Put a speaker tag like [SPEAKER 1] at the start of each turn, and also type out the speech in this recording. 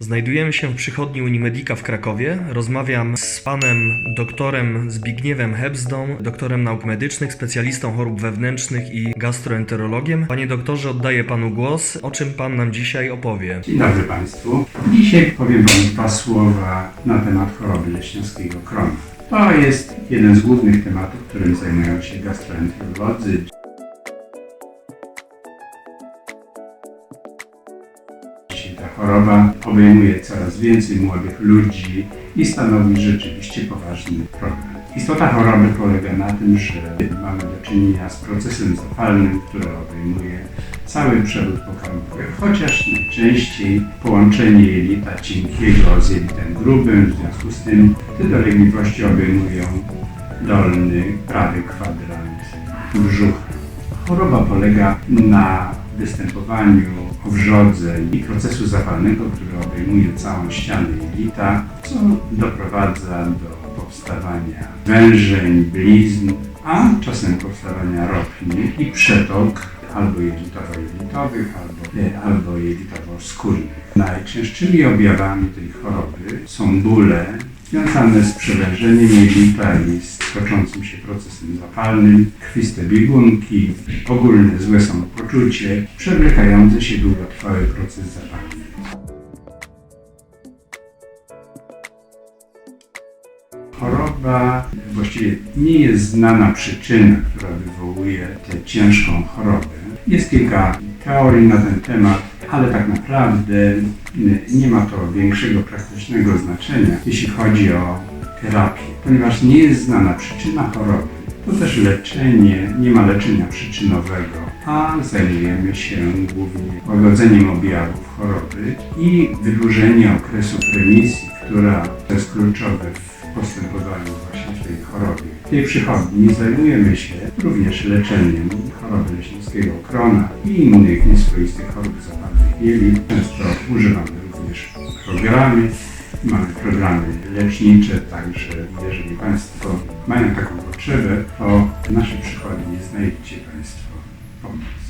[SPEAKER 1] Znajdujemy się w przychodni Unimedika w Krakowie. Rozmawiam z panem doktorem Zbigniewem Hebzdą, doktorem nauk medycznych, specjalistą chorób wewnętrznych i gastroenterologiem. Panie doktorze, oddaję panu głos. O czym pan nam dzisiaj opowie?
[SPEAKER 2] Dzień dobry Państwu. Dzisiaj powiem Wam dwa słowa na temat choroby leśniowskiego krona. To jest jeden z głównych tematów, którym zajmują się gastroenterolodzy. Dzisiaj ta choroba obejmuje coraz więcej młodych ludzi i stanowi rzeczywiście poważny problem. Istota choroby polega na tym, że mamy do czynienia z procesem zapalnym, który obejmuje cały przewód pokarmowy, chociaż najczęściej połączenie jelita cienkiego z jelitem grubym, w związku z tym te dolegliwości obejmują dolny, prawy kwadrant brzucha. Choroba polega na występowaniu owrzodzeń i procesu zapalnego, który obejmuje całą ścianę jelita, co doprowadza do powstawania wężeń, blizn, a czasem powstawania ropni i przetok albo jelitowo-jelitowych, albo, e, albo jelitowo-skórnych. Najczęstszymi objawami tej choroby są bóle związane z przewężeniem jelita i z toczącym się procesem zapalnym, krwiste biegunki, ogólne złe samopoczucie, przewlekający się długotrwały proces zapalny. Choroba, właściwie nie jest znana przyczyna, która wywołuje tę ciężką chorobę. Jest kilka teorii na ten temat, ale tak naprawdę nie ma to większego praktycznego znaczenia, jeśli chodzi o terapię. Ponieważ nie jest znana przyczyna choroby, to też leczenie, nie ma leczenia przyczynowego, a zajmujemy się głównie łagodzeniem objawów choroby i wydłużeniem okresu remisji, która to jest kluczowe w postępowaniu w tej chorobie. W tej przychodni zajmujemy się również leczeniem choroby leśniowskiego krona i innych nieswoistych chorób zapalnych jelit. Często używamy również programy. Mamy programy lecznicze, także jeżeli Państwo mają taką potrzebę, to w naszej przychodni znajdziecie Państwo pomoc.